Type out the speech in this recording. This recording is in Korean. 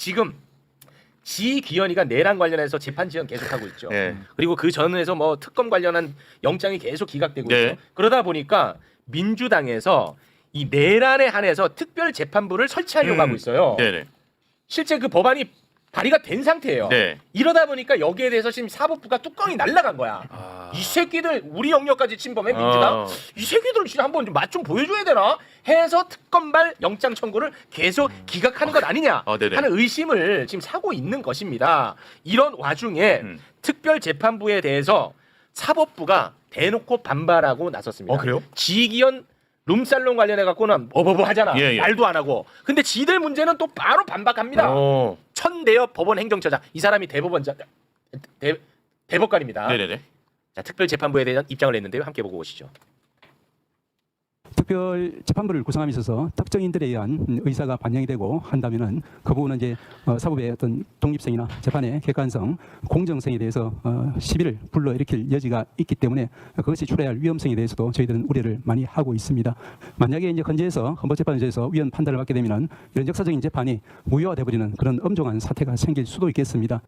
지금 지기현이가 내란 관련해서 재판 지연 계속하고 있죠. 네. 그리고 그 전에서 뭐 특검 관련한 영장이 계속 기각되고 네. 있죠. 그러다 보니까 민주당에서 이 내란에 한해서 특별 재판부를 설치하려고 음. 하고 있어요. 네네. 실제 그 법안이 발의가 된 상태예요. 네. 이러다 보니까 여기에 대해서 지금 사법부가 뚜껑이 날라간 거야. 아. 이 새끼들 우리 영역까지 침범해 민주당. 어. 이 새끼들 진짜 한번 맛좀 보여줘야 되나? 해서 특검발 영장 청구를 계속 기각하는 것 아니냐 어. 하는 의심을 지금 사고 있는 것입니다. 이런 와중에 음. 특별재판부에 대해서 사법부가 대놓고 반발하고 나섰습니다. 어, 그래요? 지기현 룸살롱 관련해 갖고는 어버버 하잖아. 예, 예. 말도 안 하고. 근데 지들 문제는 또 바로 반박합니다. 어. 천대엽 법원 행정처장 이 사람이 대법원장 대, 대법관입니다. 네네네. 자, 특별재판부에 대한 입장을 냈는데요. 함께 보고 오시죠. 특별 재판부를 구성하면서 특정인들에 의한 의사가 반영이 되고 한다면은 그 부분은 이제 어, 사법의 어떤 독립성이나 재판의 객관성, 공정성에 대해서 어, 시비를 불러일으킬 여지가 있기 때문에 그것이 초래할 위험성에 대해서도 저희들은 우려를 많이 하고 있습니다. 만약에 이제 헌재에서 헌법재판소에서 위헌 판단을 받게 되면은 이런 역사적인 재판이 무효화돼 버리는 그런 엄중한 사태가 생길 수도 있겠습니다.